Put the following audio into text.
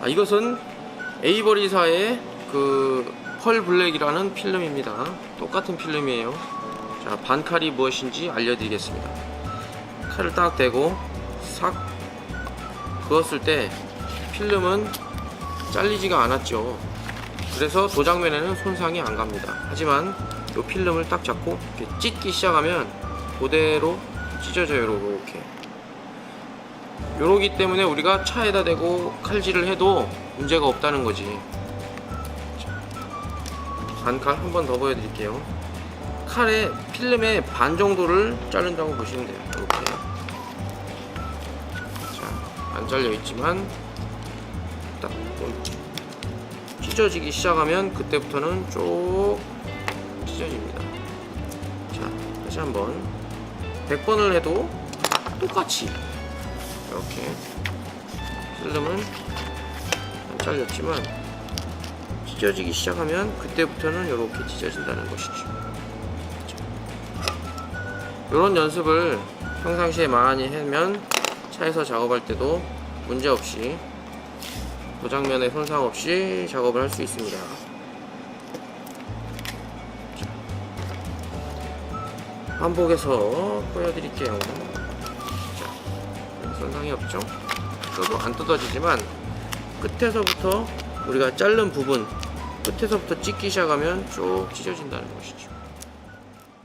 아, 이것은 에이버리사의 그 펄 블랙이라는 필름입니다. 똑같은 필름이에요. 자, 반칼이 무엇인지 알려드리겠습니다. 칼을 딱 대고 싹 그었을 때 필름은 잘리지가 않았죠. 그래서 도장면에는 손상이 안 갑니다. 하지만 이 필름을 딱 잡고 찢기 시작하면 그대로 찢어져요. 이렇게. 요러기 때문에 우리가 차에다 대고 칼질을 해도 문제가 없다는 거지. 자, 반칼 한 번 더 보여드릴게요. 칼의 필름의 반 정도를 자른다고 보시면 돼요. 이렇게. 자, 안 잘려 있지만 딱좀 찢어지기 시작하면 그때부터는 쭉 찢어집니다. 자, 다시 한번 100번을 해도 똑같이 이렇게 필름은 안 잘렸지만 찢어지기 시작하면 그때부터는 이렇게 찢어진다는 것이죠. 이런 연습을 평상시에 많이 하면 차에서 작업할 때도 문제 없이 도장면에 손상 없이 작업을 할 수 있습니다. 자, 반복해서 보여드릴게요. 자, 손상이 없죠? 써도 안 뜯어지지만 끝에서부터 우리가 자른 부분 끝에서부터 찢기 시작하면 쭉 찢어진다는 것이죠.